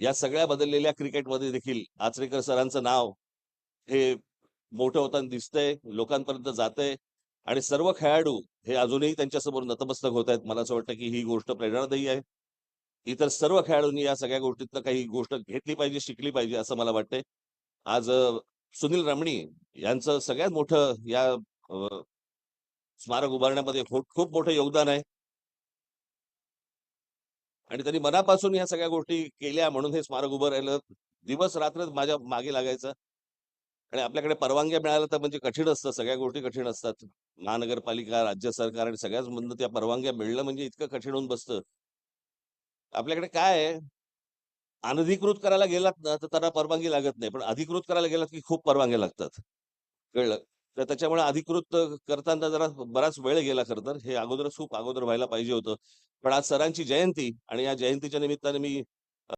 या सगळ्या बदललेल्या क्रिकेटमध्ये देखील आचरेकर सरांचं नाव हे मोठं होताना दिसतंय, लोकांपर्यंत जातंय आणि सर्व खेळाडू हे अजूनही त्यांच्यासमोर नतमस्तक होत आहेत. मला असं वाटतं, की ही गोष्ट प्रेरणादायी आहे. इतर सर्व खेळाडूंनी या सगळ्या गोष्टीतनं काही गोष्ट घेतली पाहिजे, शिकली पाहिजे असं मला वाटतंय. आज सुनील रमणी यांचं सगळ्यात मोठं या स्मारक उभारण्यामध्ये हो-, खूप मोठं योगदान आहे. आणि त्यांनी मनापासून ह्या सगळ्या गोष्टी केल्या म्हणून हे स्मारक उभं राहिलं. दिवस-रात्र माझ्या मागे लागायचं. आणि आपल्याकडे परवानग्या मिळाल्या तर म्हणजे कठीण असतं. सगळ्या गोष्टी कठीण असतात. महानगरपालिका, राज्य सरकार आणि सगळ्याचमधनं त्या परवानग्या मिळणं म्हणजे इतकं कठीण होऊन बसतं. आपल्याकडे काय आहे, अनधिकृत करायला गेलात ना, तर त्यांना परवानगी लागत नाही. पण अधिकृत करायला गेलात, की खूप परवानग्या लागतात. कळलं? तर त्याच्यामुळे अधिकृत करताना जरा बराच वेळ गेला खरं तर. हे अगोदरच खूप अगोदर व्हायला पाहिजे होतं. पण आज सरांची जयंती आणि या जयंतीच्या निमित्ताने मी